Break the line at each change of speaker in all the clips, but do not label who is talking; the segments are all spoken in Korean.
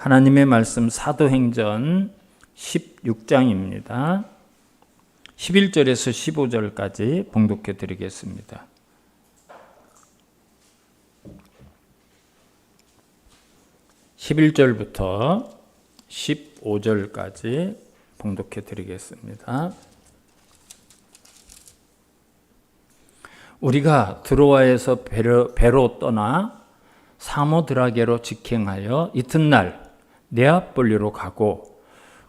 하나님의 말씀 사도행전 16장입니다. 11절에서 15절까지 봉독해 드리겠습니다. (11절부터) (15절까지) 봉독해 드리겠습니다. 우리가 드로아에서 배로, 떠나 사모드라게로 직행하여 이튿날 네아폴리로 가고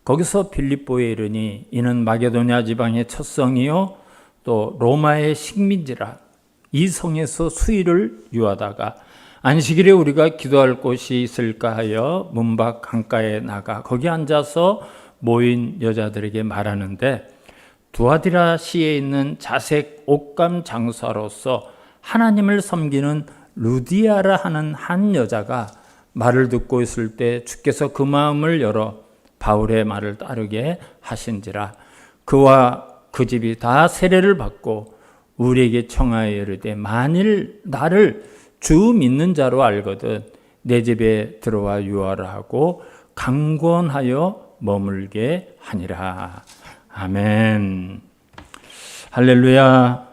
거기서 빌립보에 이르니 이는 마게도냐 지방의 첫 성이요 또 로마의 식민지라 이 성에서 수일을 유하다가 안식일에 우리가 기도할 곳이 있을까 하여 문밖 강가에 나가 거기 앉아서 모인 여자들에게 말하는데 두아디라 시에 있는 자색 옷감 장사로서 하나님을 섬기는 루디아라 하는 한 여자가 말을 듣고 있을 때 주께서 그 마음을 열어 바울의 말을 따르게 하신지라. 그와 그 집이 다 세례를 받고 우리에게 청하여 이르되 만일 나를 주 믿는 자로 알거든 내 집에 들어와 유하라 하고 강권하여 머물게 하니라. 아멘. 할렐루야.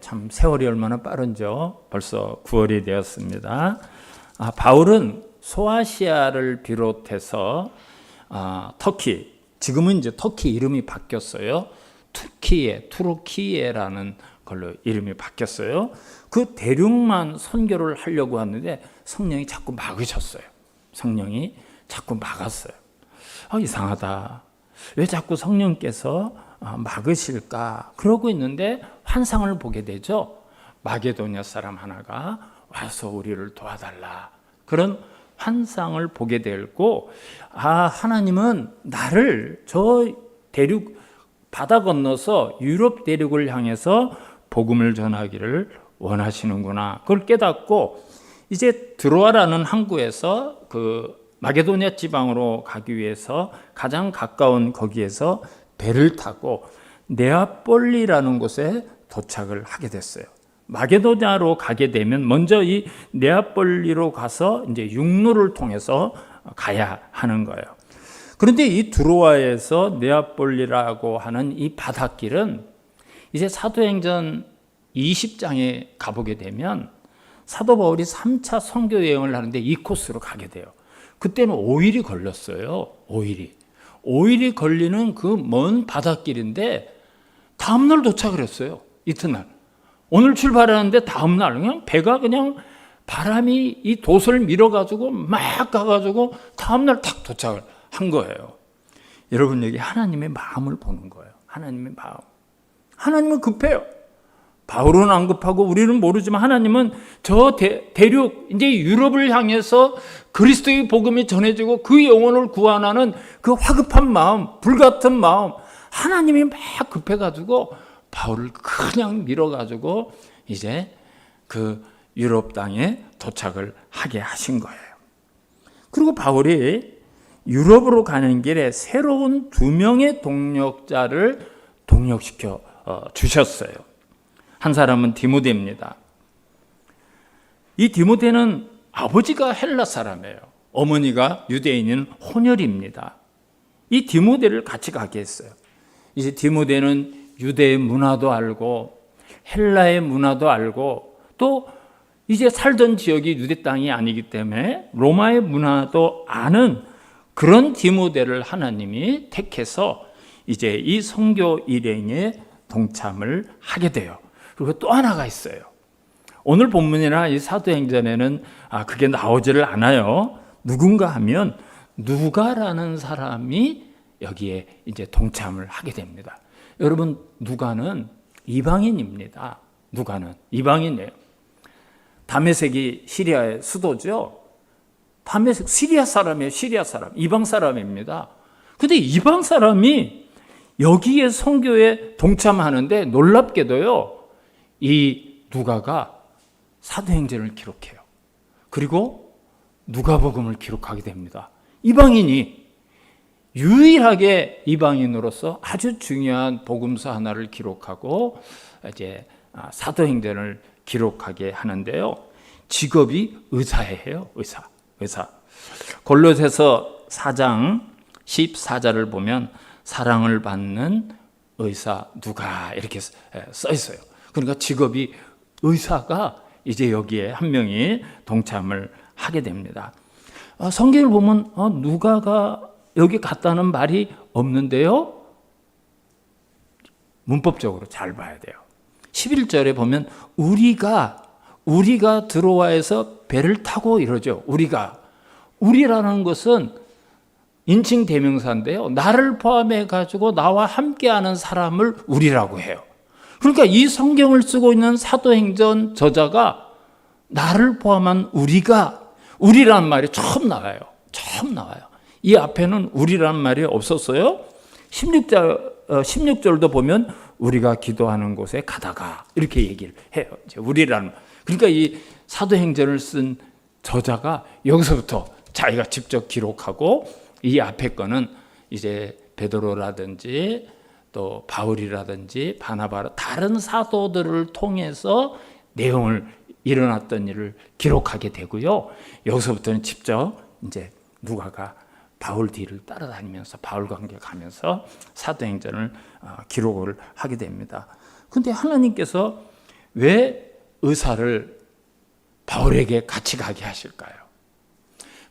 참 세월이 얼마나 빠른죠? 벌써 9월이 되었습니다. 아, 바울은 소아시아를 비롯해서 아, 터키 지금은 이제 터키 이름이 바뀌었어요. 투키에 투르키에라는 걸로 이름이 바뀌었어요. 그 대륙만 선교를 하려고 하는데 성령이 자꾸 막으셨어요. 성령이 자꾸 막았어요. 아, 이상하다. 왜 자꾸 성령께서 아, 막으실까? 그러고 있는데 환상을 보게 되죠. 마게도냐 사람 하나가 와서 우리를 도와달라. 그런 환상을 보게 되고 아 하나님은 나를 저 대륙 바다 건너서 유럽 대륙을 향해서 복음을 전하기를 원하시는구나 그걸 깨닫고 이제 드로아라는 항구에서 그 마게도냐 지방으로 가기 위해서 가장 가까운 거기에서 배를 타고 네아폴리라는 곳에 도착을 하게 됐어요. 마게도냐로 가게 되면 먼저 이 네아폴리로 가서 이제 육로를 통해서 가야 하는 거예요. 그런데 이 드로아에서 네아폴리라고 하는 이 바닷길은 이제 사도행전 20장에 가보게 되면 사도 바울이 3차 선교 여행을 하는데 이 코스로 가게 돼요. 그때는 5일이 걸렸어요. 5일이. 5일이 걸리는 그 먼 바닷길인데 다음날 도착을 했어요. 이튿날. 오늘 출발하는데 다음 날 그냥 배가 그냥 바람이 이 돛을 밀어가지고 막 가가지고 다음 날딱 도착을 한 거예요. 여러분 여기 하나님의 마음을 보는 거예요. 하나님의 마음. 하나님은 급해요. 바울은 안 급하고 우리는 모르지만 하나님은 저 대, 대륙 이제 유럽을 향해서 그리스도의 복음이 전해지고 그 영혼을 구원하는 그 화급한 마음, 불같은 마음 하나님이 막 급해가지고 바울을 그냥 밀어가지고 이제 그 유럽 땅에 도착을 하게 하신 거예요. 그리고 바울이 유럽으로 가는 길에 새로운 두 명의 동력자를 동력시켜 어, 주셨어요. 한 사람은 디모데입니다. 이 디모데는 아버지가 헬라 사람이에요. 어머니가 유대인인 혼혈입니다. 이 디모데를 같이 가게 했어요. 이제 디모데는 유대의 문화도 알고 헬라의 문화도 알고 또 이제 살던 지역이 유대 땅이 아니기 때문에 로마의 문화도 아는 그런 디모데를 하나님이 택해서 이제 이 성교 일행에 동참을 하게 돼요. 그리고 또 하나가 있어요. 오늘 본문이나 이 사도행전에는 아 그게 나오지를 않아요. 누군가 하면 누가라는 사람이 여기에 이제 동참을 하게 됩니다. 여러분 누가는 이방인입니다. 누가는 이방인이에요. 다메섹이 시리아의 수도죠. 다메섹 시리아 사람이에요. 시리아 사람. 이방 사람입니다. 근데 이방 사람이 여기에 선교에 동참하는데 놀랍게도요. 이 누가가 사도행전을 기록해요. 그리고 누가복음을 기록하게 됩니다. 이방인이 유일하게 이방인으로서 아주 중요한 복음서 하나를 기록하고 이제 아, 사도행전을 기록하게 하는데요. 직업이 의사예요. 의사. 의사. 골로새서 4장 14절을 보면 사랑을 받는 의사 누가 이렇게 써 있어요. 그러니까 직업이 의사가 이제 여기에 한 명이 동참을 하게 됩니다. 아, 성경을 보면 어, 누가가 여기 갔다는 말이 없는데요. 문법적으로 잘 봐야 돼요. 11절에 보면 우리가 우리가 들어와서 배를 타고 이러죠. 우리가 우리라는 것은 인칭 대명사인데요. 나를 포함해 가지고 나와 함께하는 사람을 우리라고 해요. 그러니까 이 성경을 쓰고 있는 사도행전 저자가 나를 포함한 우리가 우리란 말이 처음 나와요. 처음 나와요. 이 앞에는 우리란 말이 없었어요. 16절 16절도 보면 우리가 기도하는 곳에 가다가 이렇게 얘기를 해요. 우리라는 그러니까 이 사도행전을 쓴 저자가 여기서부터 자기가 직접 기록하고 이 앞에 거는 이제 베드로라든지 또 바울이라든지 바나바라 다른 사도들을 통해서 내용을 일어났던 일을 기록하게 되고요. 여기서부터는 직접 이제 누가가 바울 뒤를 따라다니면서 바울과 함께 가면서 사도행전을 어, 기록을 하게 됩니다. 근데 하나님께서 왜 의사를 바울에게 같이 가게 하실까요?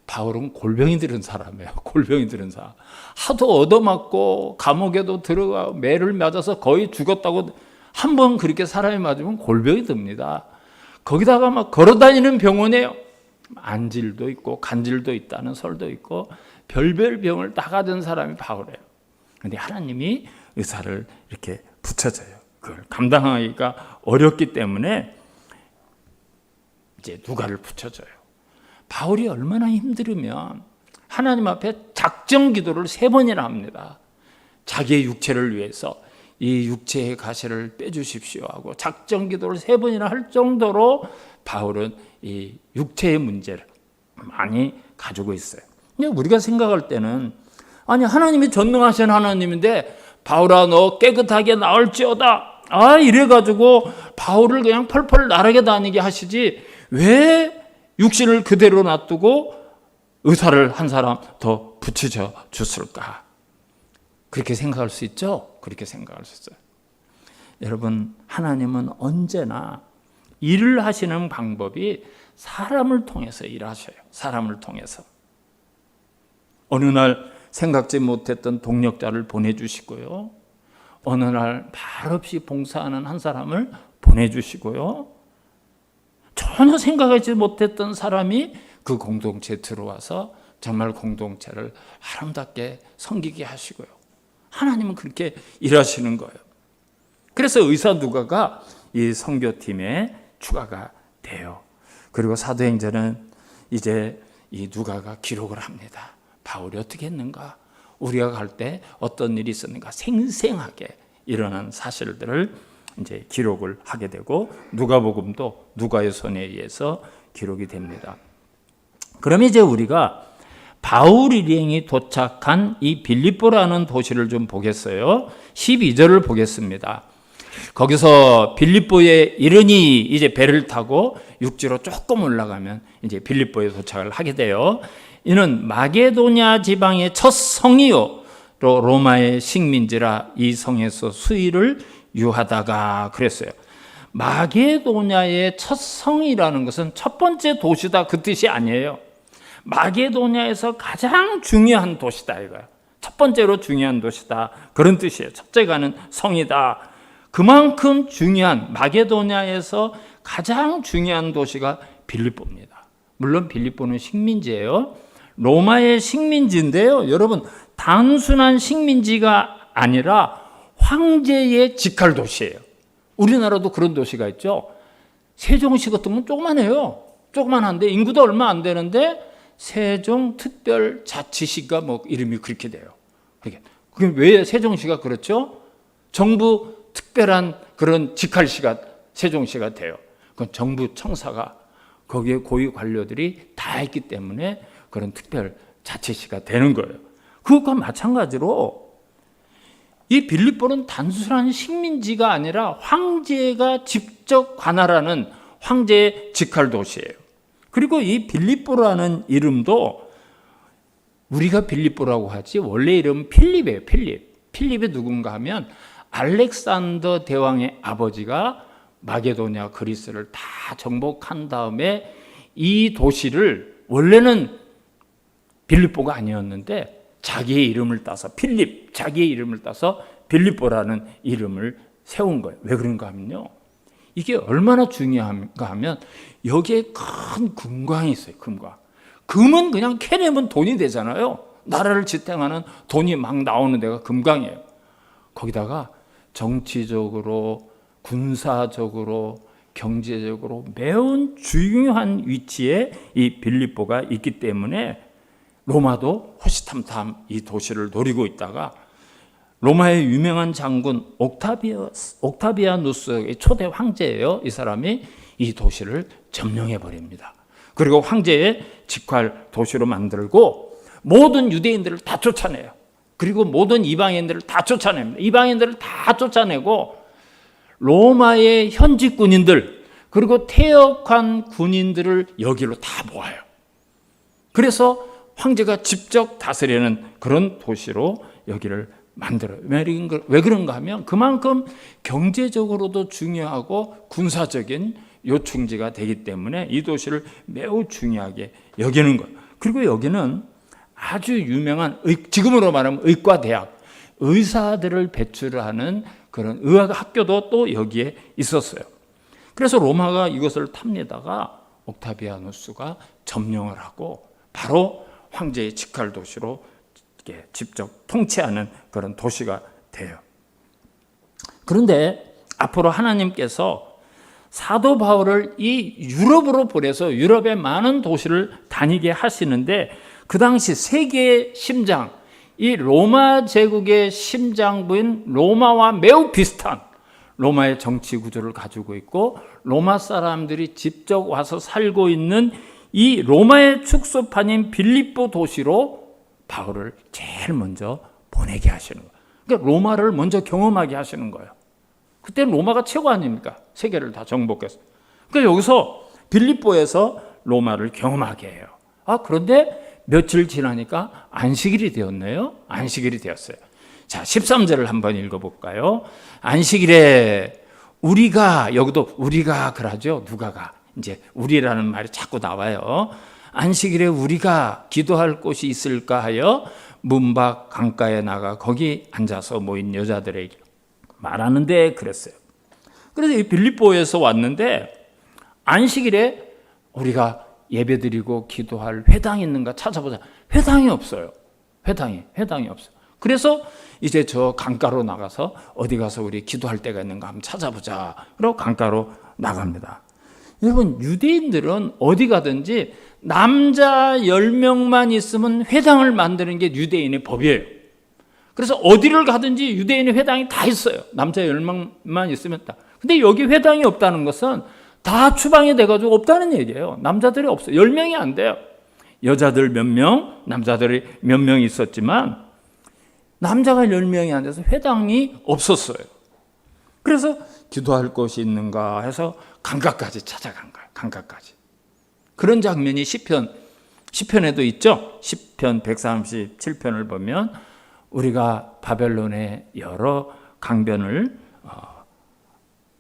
바울은 골병이 들은 사람이에요. 골병이 들은 사람. 하도 얻어맞고 감옥에도 들어가 매를 맞아서 거의 죽었다고 한 번 그렇게 사람이 맞으면 골병이 듭니다. 거기다가 막 걸어다니는 병원에요. 안질도 있고 간질도 있다는 설도 있고 별별 병을 다 가진 사람이 바울이에요. 근데 하나님이 의사를 이렇게 붙여줘요. 그걸 감당하기가 어렵기 때문에 이제 누가를 붙여줘요. 바울이 얼마나 힘들으면 하나님 앞에 작정 기도를 세 번이나 합니다. 자기의 육체를 위해서 이 육체의 가시를 빼주십시오 하고 작정 기도를 세 번이나 할 정도로 바울은 이 육체의 문제를 많이 가지고 있어요. 우리가 생각할 때는 아니 하나님이 전능하신 하나님인데 바울아 너 깨끗하게 나올지어다. 아 이래 가지고 바울을 그냥 펄펄 나르게 다니게 하시지 왜 육신을 그대로 놔두고 의사를 한 사람 더 붙이져 줬을까? 그렇게 생각할 수 있죠? 그렇게 생각할 수 있어요. 여러분, 하나님은 언제나 일을 하시는 방법이 사람을 통해서 일하셔요. 사람을 통해서. 어느 날 생각지 못했던 동력자를 보내주시고요. 어느 날 말없이 봉사하는 한 사람을 보내주시고요. 전혀 생각하지 못했던 사람이 그 공동체에 들어와서 정말 공동체를 아름답게 섬기게 하시고요. 하나님은 그렇게 일하시는 거예요. 그래서 의사 누가가 이 선교팀에 추가가 돼요. 그리고 사도행전은 이제 이 누가가 기록을 합니다. 바울이 어떻게 했는가? 우리가 갈 때 어떤 일이 있었는가? 생생하게 일어난 사실들을 이제 기록을 하게 되고 누가복음도 누가의 손에 의해서 기록이 됩니다. 그럼 이제 우리가 바울 일행이 도착한 이 빌립보라는 도시를 좀 보겠어요. 12절을 보겠습니다. 거기서 빌립보에 이르니 이제 배를 타고 육지로 조금 올라가면 이제 빌립보에 도착을 하게 돼요. 이는 마게도냐 지방의 첫 성이요. 또 로마의 식민지라 이 성에서 수의를 유하다가 그랬어요. 마게도냐의 첫 성이라는 것은 첫 번째 도시다 그 뜻이 아니에요. 마게도냐에서 가장 중요한 도시다 이거야. 첫 번째로 중요한 도시다 그런 뜻이에요. 첫째 가는 성이다. 그만큼 중요한 마게도냐에서 가장 중요한 도시가 빌립보입니다. 물론 빌립보는 식민지예요. 로마의 식민지인데요. 여러분 단순한 식민지가 아니라 황제의 직할 도시예요. 우리나라도 그런 도시가 있죠. 세종시 같으면 조그만해요. 조그만한데 인구도 얼마 안 되는데 세종 특별자치시가 뭐 이름이 그렇게 돼요. 그게 왜 세종시가 그렇죠? 정부 특별한 그런 직할시가 세종시가 돼요. 그건 정부 청사가 거기에 고위 관료들이 다 있기 때문에 그런 특별 자치시가 되는 거예요. 그것과 마찬가지로 이 빌립보는 단순한 식민지가 아니라 황제가 직접 관할하는 황제의 직할 도시예요. 그리고 이 빌립보라는 이름도 우리가 빌립보라고 하지 원래 이름은 필립이에요. 필립. 필립이 누군가 하면 알렉산더 대왕의 아버지가 마게도냐 그리스를 다 정복한 다음에 이 도시를 원래는 빌립보가 아니었는데 자기의 이름을 따서 필립 자기의 이름을 따서 빌립보라는 이름을 세운 거예요. 왜 그런가 하면요. 이게 얼마나 중요한가 하면 여기에 큰 금광이 있어요. 금광. 금은 그냥 캐내면 돈이 되잖아요. 나라를 지탱하는 돈이 막 나오는 데가 금광이에요. 거기다가 정치적으로 군사적으로 경제적으로 매우 중요한 위치에 이 빌립보가 있기 때문에 로마도 호시탐탐 이 도시를 노리고 있다가 로마의 유명한 장군 옥타비아 옥타비아누스의 초대 황제예요. 이 사람이 이 도시를 점령해 버립니다. 그리고 황제의 직활 도시로 만들고 모든 유대인들을 다 쫓아내요. 그리고 모든 이방인들을 다 쫓아냅니다. 이방인들을 다 쫓아내고 로마의 현직 군인들 그리고 퇴역한 군인들을 여기로 다 모아요. 그래서 황제가 직접 다스리는 그런 도시로 여기를 만들어요. 왜 그런가 하면 그만큼 경제적으로도 중요하고 군사적인 요충지가 되기 때문에 이 도시를 매우 중요하게 여기는 거예요. 그리고 여기는 아주 유명한 의, 지금으로 말하면 의과대학, 의사들을 배출하는 그런 의학 학교도 또 여기에 있었어요. 그래서 로마가 이것을 탑니다가 옥타비아누스가 점령을 하고 바로 황제의 직할 도시로 직접 통치하는 그런 도시가 돼요. 그런데 앞으로 하나님께서 사도 바울을 이 유럽으로 보내서 유럽의 많은 도시를 다니게 하시는데 그 당시 세계의 심장, 이 로마 제국의 심장부인 로마와 매우 비슷한 로마의 정치 구조를 가지고 있고 로마 사람들이 직접 와서 살고 있는 이 로마의 축소판인 빌립보 도시로 바울을 제일 먼저 보내게 하시는 거예요. 그러니까 로마를 먼저 경험하게 하시는 거예요. 그때 로마가 최고 아닙니까? 세계를 다 정복했어요. 그러니까 여기서 빌립보에서 로마를 경험하게 해요. 아, 그런데 며칠 지나니까 안식일이 되었네요. 안식일이 되었어요. 자, 13절을 한번 읽어볼까요? 안식일에 우리가, 여기도 우리가 그러죠. 누가가. 이제 우리라는 말이 자꾸 나와요. 안식일에 우리가 기도할 곳이 있을까 하여 문밖 강가에 나가 거기 앉아서 모인 여자들에게 말하는데 그랬어요. 그래서 이 빌립보에서 왔는데 안식일에 우리가 예배드리고 기도할 회당이 있는가 찾아보자. 회당이 없어요. 회당이 회당이 없어요. 그래서 이제 저 강가로 나가서 어디 가서 우리 기도할 때가 있는가 한번 찾아보자. 그리고 강가로 나갑니다. 여러분 유대인들은 어디 가든지 남자 10명만 있으면 회당을 만드는 게 유대인의 법이에요. 그래서 어디를 가든지 유대인의 회당이 다 있어요. 남자 10명만 있으면 다. 근데 여기 회당이 없다는 것은 다 추방이 돼가지고 없다는 얘기예요. 남자들이 없어요. 10명이 안 돼요. 여자들 몇 명, 남자들이 몇 명 있었지만 남자가 10명이 안 돼서 회당이 없었어요. 그래서 기도할 곳이 있는가 해서 강가까지 찾아간 거예요. 강가까지. 그런 장면이 시편 시편에도 있죠. 시편 137편을 보면 우리가 바벨론의 여러 강변을 어,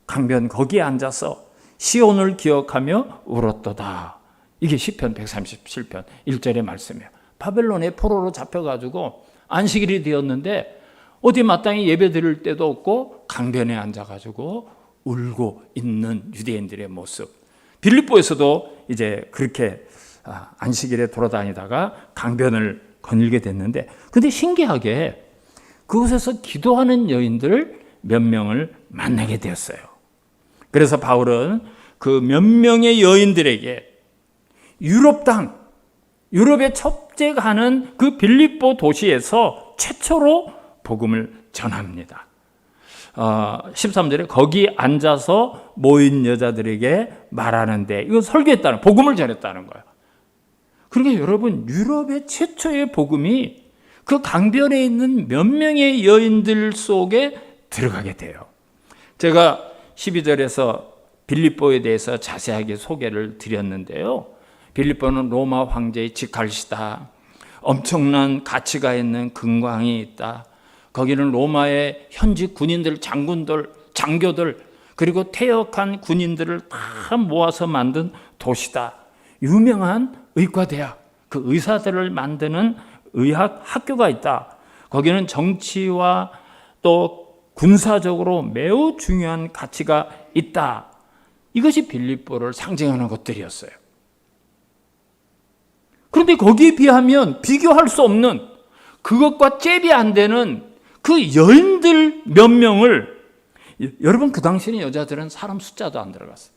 강변 거기에 앉아서 시온을 기억하며 울었도다. 이게 시편 137편 1절의 말씀이에요. 바벨론의 포로로 잡혀 가지고 안식일이 되었는데 어디 마땅히 예배 드릴 때도 없고 강변에 앉아가지고 울고 있는 유대인들의 모습. 빌립보에서도 이제 그렇게 아, 안식일에 돌아다니다가 강변을 거닐게 됐는데, 근데 신기하게 그곳에서 기도하는 여인들 몇 명을 만나게 되었어요. 그래서 바울은 그 몇 명의 여인들에게 유럽 땅, 유럽의 첫째가 하는 그 빌립보 도시에서 최초로 복음을 전합니다. 어, 13절에 거기 앉아서 모인 여자들에게 말하는데 이거 설교했다는 복음을 전했다는 거예요. 그러니까 여러분 유럽의 최초의 복음이 그 강변에 있는 몇 명의 여인들 속에 들어가게 돼요. 제가 12절에서 빌립보에 대해서 자세하게 소개를 드렸는데요. 빌립보는 로마 황제의 직할시다. 엄청난 가치가 있는 금광이 있다. 거기는 로마의 현지 군인들, 장군들, 장교들, 그리고 퇴역한 군인들을 다 모아서 만든 도시다. 유명한 의과대학, 그 의사들을 만드는 의학 학교가 있다. 거기는 정치와 또 군사적으로 매우 중요한 가치가 있다. 이것이 빌립보를 상징하는 것들이었어요. 그런데 거기에 비하면 비교할 수 없는 그것과 잽이 안 되는 그 여인들 몇 명을 여러분 그 당시에는 여자들은 사람 숫자도 안 들어갔어요.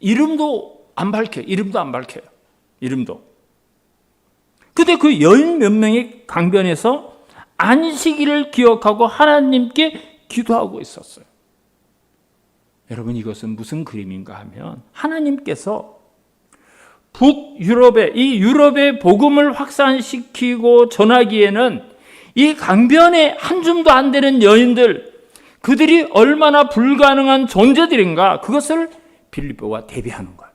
이름도 안 밝혀요. 이름도 안 밝혀요. 이름도. 근데 그 여인 몇 명이 강변에서 안식일을 기억하고 하나님께 기도하고 있었어요. 여러분 이것은 무슨 그림인가 하면 하나님께서 북유럽에 이 유럽의 복음을 확산시키고 전하기에는 이 강변에 한 줌도 안 되는 여인들 그들이 얼마나 불가능한 존재들인가 그것을 빌립보가 대비하는 거예요.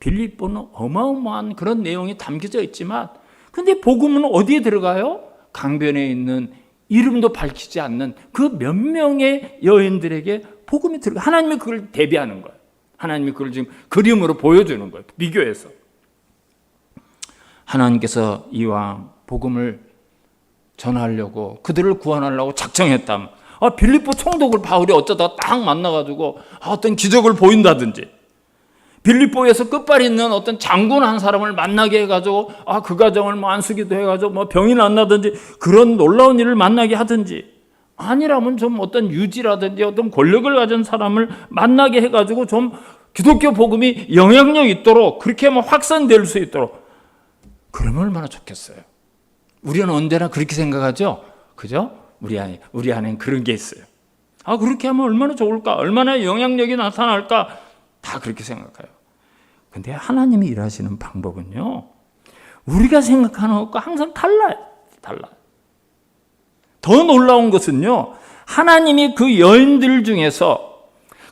빌립보는 어마어마한 그런 내용이 담겨져 있지만 근데 복음은 어디에 들어가요? 강변에 있는 이름도 밝히지 않는 그 몇 명의 여인들에게 복음이 들어가 하나님이 그걸 대비하는 거예요. 하나님이 그걸 지금 그림으로 보여주는 거예요. 비교해서. 하나님께서 이왕 복음을 전하려고 그들을 구원하려고 작정했다면 아, 빌립보 총독을 바울이 어쩌다 딱 만나가지고 아, 어떤 기적을 보인다든지. 빌립보에서 끝발이 있는 어떤 장군 한 사람을 만나게 해가지고 아, 그 가정을 뭐 안수기도 해가지고 뭐 병이 났나든지 그런 놀라운 일을 만나게 하든지. 아니라면 좀 어떤 유지라든지 어떤 권력을 가진 사람을 만나게 해가지고 좀 기독교 복음이 영향력 있도록 그렇게 하면 확산될 수 있도록. 그러면 얼마나 좋겠어요. 우리는 언제나 그렇게 생각하죠? 그죠? 우리 안에, 우리 안엔 그런 게 있어요. 아, 그렇게 하면 얼마나 좋을까? 얼마나 영향력이 나타날까? 다 그렇게 생각해요. 근데 하나님이 일하시는 방법은요, 우리가 생각하는 것과 항상 달라요. 달라요. 더 놀라운 것은요, 하나님이 그 여인들 중에서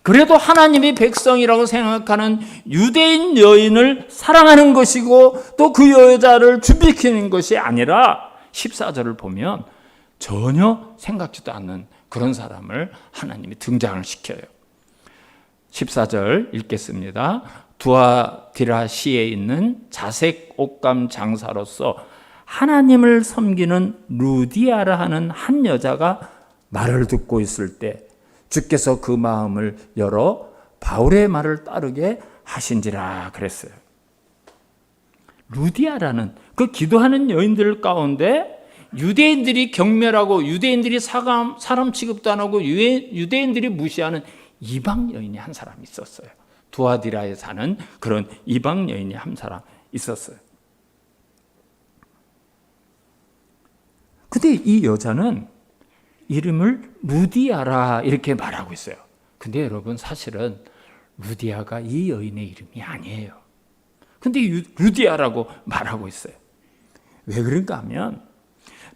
그래도 하나님이 백성이라고 생각하는 유대인 여인을 사랑하는 것이고 또 그 여자를 준비시키는 것이 아니라 14절을 보면 전혀 생각지도 않는 그런 사람을 하나님이 등장을 시켜요. 14절 읽겠습니다. 두아디라시에 있는 자색 옷감 장사로서 하나님을 섬기는 루디아라 하는 한 여자가 말을 듣고 있을 때 주께서 그 마음을 열어 바울의 말을 따르게 하신지라 그랬어요. 루디아라는 그 기도하는 여인들 가운데 유대인들이 경멸하고 유대인들이 사람, 사람 취급도 안 하고 유대인들이 무시하는 이방 여인이 한 사람 있었어요. 두아디라에 사는 그런 이방 여인이 한 사람 있었어요. 근데 이 여자는 이름을 루디아라 이렇게 말하고 있어요. 근데 여러분 사실은 루디아가 이 여인의 이름이 아니에요. 근데 루디아라고 말하고 있어요. 왜 그런가 하면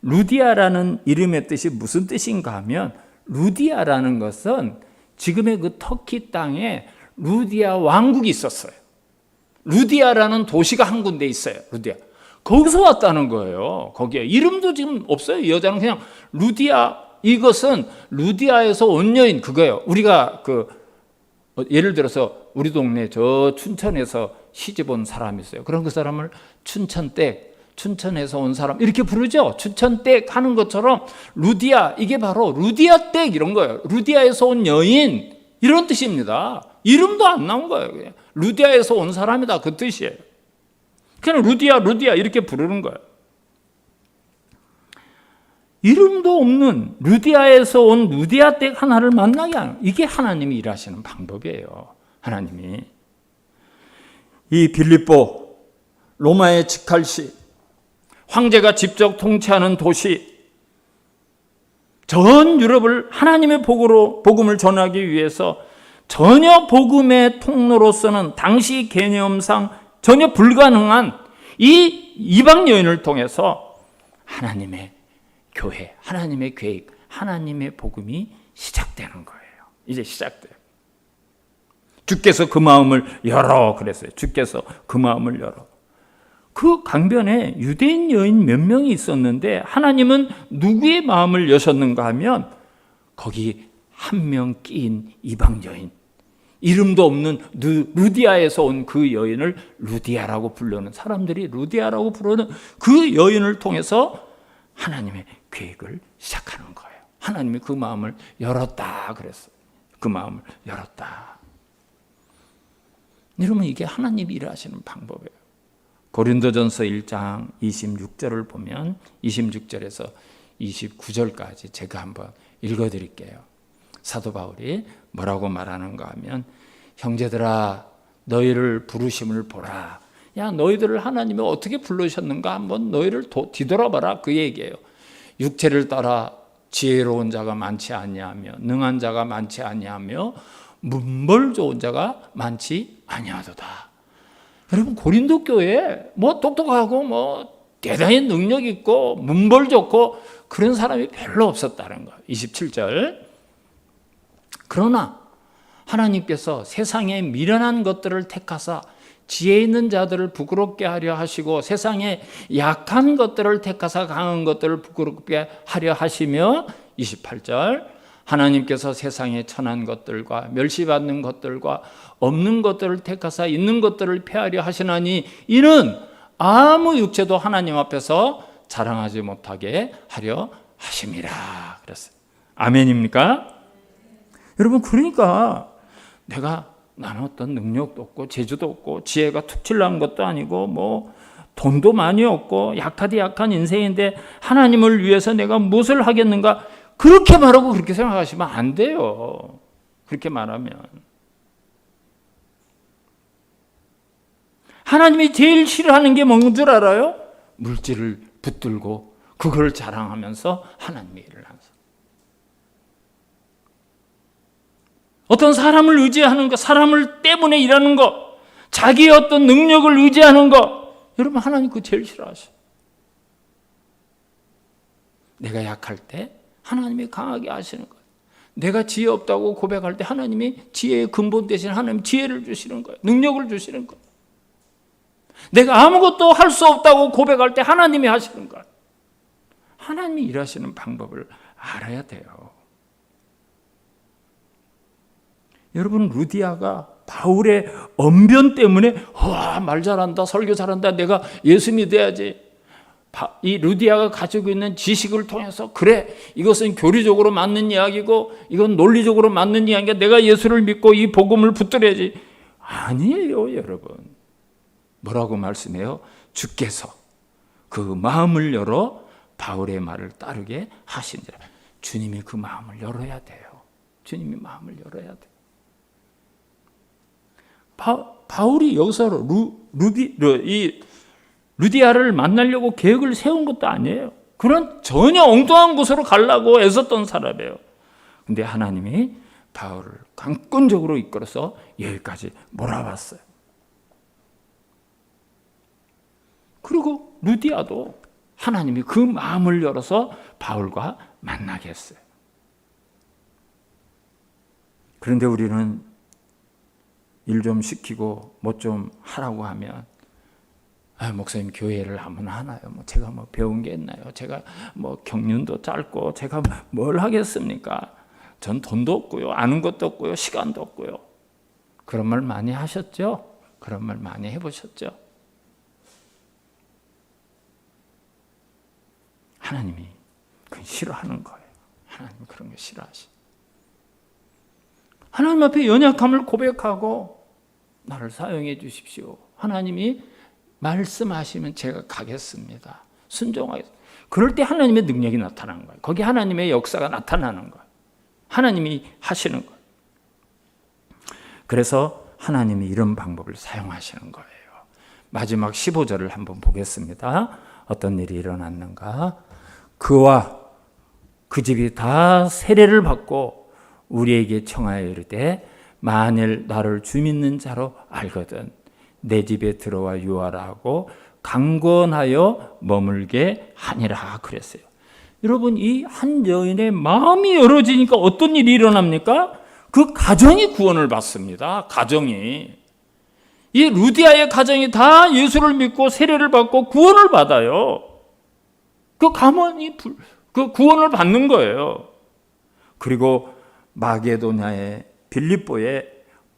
루디아라는 이름의 뜻이 무슨 뜻인가 하면 루디아라는 것은 지금의 그 터키 땅에 루디아 왕국이 있었어요. 루디아라는 도시가 한 군데 있어요. 루디아. 거기서 왔다는 거예요. 거기에 이름도 지금 없어요. 이 여자는 그냥 루디아 이것은 루디아에서 온 여인 그거예요. 우리가 그 어, 예를 들어서 우리 동네 저 춘천에서 시집 온 사람이 있어요. 그런 그 사람을 춘천댁 춘천에서 온 사람 이렇게 부르죠. 춘천댁 하는 것처럼 루디아 이게 바로 루디아댁 이런 거예요. 루디아에서 온 여인 이런 뜻입니다. 이름도 안 나온 거예요. 그냥. 루디아에서 온 사람이다 그 뜻이에요. 그냥 루디아 루디아 이렇게 부르는 거예요. 이름도 없는 루디아에서 온 루디아 댁 하나를 만나게 하는 이게 하나님이 일하시는 방법이에요. 하나님이 이 빌립보 로마의 직할시 황제가 직접 통치하는 도시 전 유럽을 하나님의 복으로 복음을 전하기 위해서 전혀 복음의 통로로서는 당시 개념상 전혀 불가능한 이 이방 여인을 통해서 하나님의 교회, 하나님의 계획, 하나님의 복음이 시작되는 거예요. 이제 시작돼요. 주께서 그 마음을 열어 그랬어요. 주께서 그 마음을 열어. 그 강변에 유대인 여인 몇 명이 있었는데 하나님은 누구의 마음을 여셨는가 하면 거기 한 명 끼인 이방 여인 이름도 없는 루, 루디아에서 온 그 여인을 루디아라고 부르는 사람들이 루디아라고 부르는 그 여인을 통해서 하나님의 계획을 시작하는 거예요. 하나님이 그 마음을 열었다 그랬어요. 그 마음을 열었다. 여러분 이게 하나님이 일하시는 방법이에요. 고린도전서 1장 26절을 보면 26절에서 29절까지 제가 한번 읽어 드릴게요. 사도 바울이 뭐라고 말하는가 하면 형제들아 너희를 부르심을 보라. 야 너희들을 하나님이 어떻게 부르셨는가 한번 너희를 도, 뒤돌아봐라 그 얘기예요. 육체를 따라 지혜로운 자가 많지 아니하며 능한 자가 많지 아니하며 문벌 좋은 자가 많지 아니하도다. 여러분 고린도 교회 뭐 똑똑하고 뭐 대단히 능력 있고 문벌 좋고 그런 사람이 별로 없었다는 거. 27절. 그러나 하나님께서 세상에 미련한 것들을 택하사 지혜 있는 자들을 부끄럽게 하려 하시고 세상에 약한 것들을 택하사 강한 것들을 부끄럽게 하려 하시며 28절 하나님께서 세상에 천한 것들과 멸시받는 것들과 없는 것들을 택하사 있는 것들을 폐하려 하시나니 이는 아무 육체도 하나님 앞에서 자랑하지 못하게 하려 하심이라 그랬어요. 아멘입니까? 여러분 그러니까 내가 나는 어떤 능력도 없고 재주도 없고 지혜가 툭칠난 것도 아니고 뭐 돈도 많이 없고 약하디 약한 인생인데 하나님을 위해서 내가 무엇을 하겠는가 그렇게 말하고 그렇게 생각하시면 안 돼요. 그렇게 말하면 하나님이 제일 싫어하는 게 뭔 줄 알아요? 물질을 붙들고 그걸 자랑하면서 하나님의 일을 하면서 어떤 사람을 의지하는 것, 사람을 때문에 일하는 것, 자기의 어떤 능력을 의지하는 것, 여러분 하나님 그거 제일 싫어하셔. 내가 약할 때 하나님이 강하게 하시는 거예요. 내가 지혜 없다고 고백할 때 하나님이 지혜의 근본 대신 하나님 지혜를 주시는 거예요. 능력을 주시는 거예요. 내가 아무것도 할 수 없다고 고백할 때 하나님이 하시는 거예요. 하나님이 일하시는 방법을 알아야 돼요. 여러분 루디아가 바울의 언변 때문에 와말 잘한다 설교 잘한다 내가 예수 믿어야지. 이 루디아가 가지고 있는 지식을 통해서 그래 이것은 교리적으로 맞는 이야기고 이건 논리적으로 맞는 이야기가 내가 예수를 믿고 이 복음을 붙들어야지. 아니에요 여러분. 뭐라고 말씀해요? 주께서 그 마음을 열어 바울의 말을 따르게 하시니라. 주님이 그 마음을 열어야 돼요. 주님이 마음을 열어야 돼요 바, 바울이 여기서 루, 루디, 루, 이 루디아를 만나려고 계획을 세운 것도 아니에요. 그런 전혀 엉뚱한 곳으로 가려고 애썼던 사람이에요. 근데 하나님이 바울을 강권적으로 이끌어서 여기까지 몰아왔어요. 그리고 루디아도 하나님이 그 마음을 열어서 바울과 만나게 했어요. 그런데 우리는 일 좀 시키고 뭐 좀 하라고 하면 아, 목사님 교회를 하면 하나요? 뭐 제가 뭐 배운 게 있나요? 제가 뭐 경륜도 짧고 제가 뭘 하겠습니까? 전 돈도 없고요, 아는 것도 없고요, 시간도 없고요. 그런 말 많이 하셨죠? 그런 말 많이 해 보셨죠? 하나님이 그건 싫어하는 거예요. 하나님 그런 거 싫어하시. 하나님 앞에 연약함을 고백하고 나를 사용해 주십시오. 하나님이 말씀하시면 제가 가겠습니다. 순종하겠습니다. 그럴 때 하나님의 능력이 나타나는 거예요. 거기 하나님의 역사가 나타나는 거예요. 하나님이 하시는 거예요. 그래서 하나님이 이런 방법을 사용하시는 거예요. 마지막 15절을 한번 보겠습니다. 어떤 일이 일어났는가? 그와 그 집이 다 세례를 받고 우리에게 청하여 이르되 만일 나를 주 믿는 자로 알거든 내 집에 들어와 유하라 하고 강권하여 머물게 하니라 그랬어요. 여러분 이 한 여인의 마음이 열어지니까 어떤 일이 일어납니까? 그 가정이 구원을 받습니다. 가정이 이 루디아의 가정이 다 예수를 믿고 세례를 받고 구원을 받아요. 그 가문이 불- 그 구원을 받는 거예요. 그리고 마게도냐의 빌립보에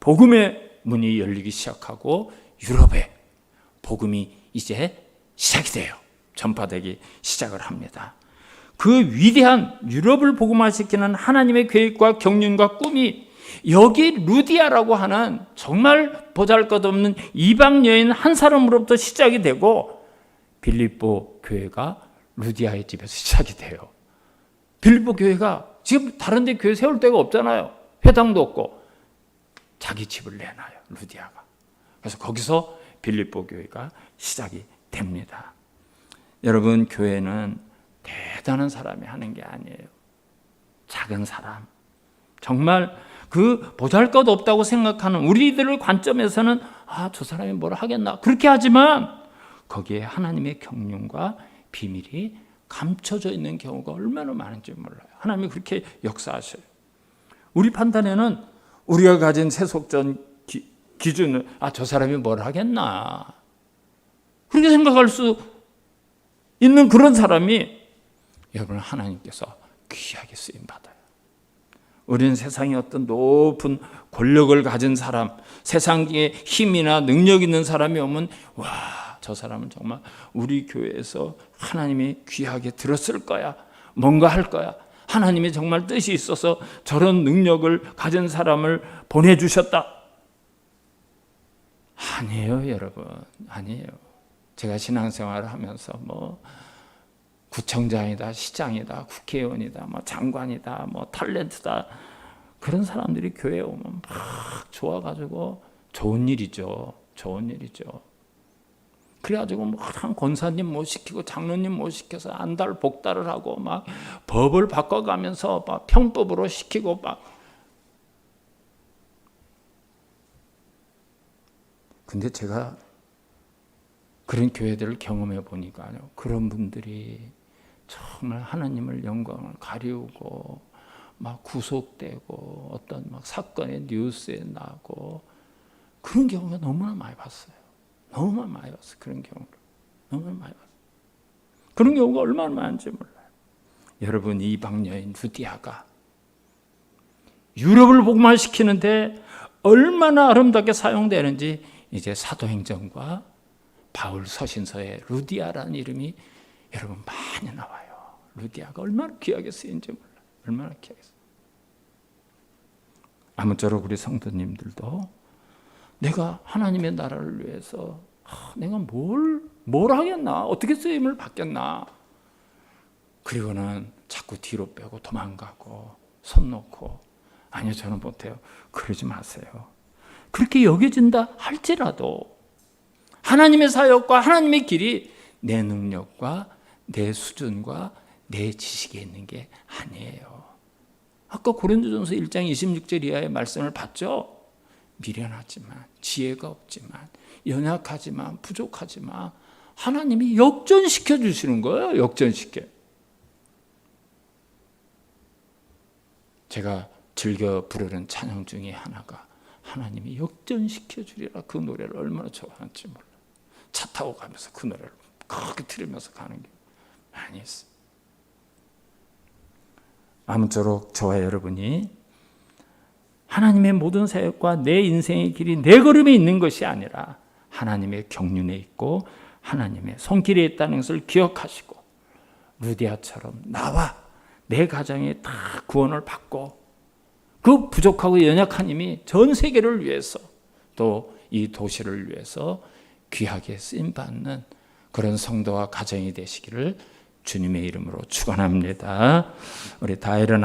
복음의 문이 열리기 시작하고 유럽에 복음이 이제 시작이 돼요. 전파되기 시작을 합니다. 그 위대한 유럽을 복음화시키는 하나님의 계획과 경륜과 꿈이 여기 루디아라고 하는 정말 보잘것없는 이방 여인 한 사람으로부터 시작이 되고 빌립보 교회가 루디아의 집에서 시작이 돼요. 빌립보 교회가 지금 다른 데 교회 세울 데가 없잖아요. 회당도 없고 자기 집을 내놔요. 루디아가. 그래서 거기서 빌립보 교회가 시작이 됩니다. 여러분 교회는 대단한 사람이 하는 게 아니에요. 작은 사람. 정말 그 보잘것 없다고 생각하는 우리들의 관점에서는 아, 저 사람이 뭘 하겠나. 그렇게 하지만 거기에 하나님의 경륜과 비밀이 감춰져 있는 경우가 얼마나 많은지 몰라요. 하나님이 그렇게 역사하셔요. 우리 판단에는 우리가 가진 세속전 기, 기준은 아, 저 사람이 뭘 하겠나. 그렇게 생각할 수 있는 그런 사람이 여러분 하나님께서 귀하게 쓰임 받아요. 우리는 세상에 어떤 높은 권력을 가진 사람, 세상에 힘이나 능력 있는 사람이 오면 와, 저 사람은 정말 우리 교회에서 하나님이 귀하게 들었을 거야. 뭔가 할 거야. 하나님이 정말 뜻이 있어서 저런 능력을 가진 사람을 보내주셨다. 아니에요, 여러분. 아니에요. 제가 신앙생활을 하면서 뭐 구청장이다, 시장이다, 국회의원이다, 뭐 장관이다, 뭐 탤런트다 그런 사람들이 교회에 오면 막 좋아가지고 좋은 일이죠, 좋은 일이죠. 그래가지고 뭐한 권사님 못 시키고 장로님 못 시켜서 안달 복달을 하고 막 법을 바꿔가면서 막 평법으로 시키고 막 근데 제가 그런 교회들을 경험해 보니까요. 그런 분들이 정말 하나님을 영광을 가리우고 막 구속되고 어떤 막 사건의 뉴스에 나고 그런 경우가 너무나 많이 봤어요. 너무나 많이 봤어요. 그런 경우를. 너무나 많이 봤어요. 그런 경우가 얼마나 많은지 몰라요. 여러분 이방 여인 루디아가 유럽을 복음화시키는데 얼마나 아름답게 사용되는지 이제 사도행전과 바울 서신서에 루디아라는 이름이 여러분 많이 나와요. 루디아가 얼마나 귀하게 쓰인지 몰라요. 얼마나 귀하게 쓰 아무쪼록 우리 성도님들도 내가 하나님의 나라를 위해서 아, 내가 뭘, 뭘 하겠나? 어떻게 쓰임을 받겠나? 그리고는 자꾸 뒤로 빼고 도망가고 손 놓고 아니요 저는 못해요. 그러지 마세요. 그렇게 여겨진다 할지라도 하나님의 사역과 하나님의 길이 내 능력과 내 수준과 내 지식에 있는 게 아니에요. 아까 고린도전서 1장 26절 이하의 말씀을 봤죠. 미련하지만 지혜가 없지만 연약하지만 부족하지만 하나님이 역전시켜 주시는 거예요. 역전시켜. 제가 즐겨 부르는 찬양 중에 하나가 하나님이 역전시켜 주리라 그 노래를 얼마나 좋아하는지 몰라. 차 타고 가면서 그 노래를 크게 들으면서 가는 게 많이 있어요. 아무쪼록 저와 여러분이 하나님의 모든 사역과 내 인생의 길이 내 걸음에 있는 것이 아니라 하나님의 경륜에 있고 하나님의 손길에 있다는 것을 기억하시고 루디아처럼 나와 내 가정에 다 구원을 받고 그 부족하고 연약한 힘이 전 세계를 위해서 또 이 도시를 위해서 귀하게 쓰임 받는 그런 성도와 가정이 되시기를 주님의 이름으로 축원합니다. 우리 다 일어나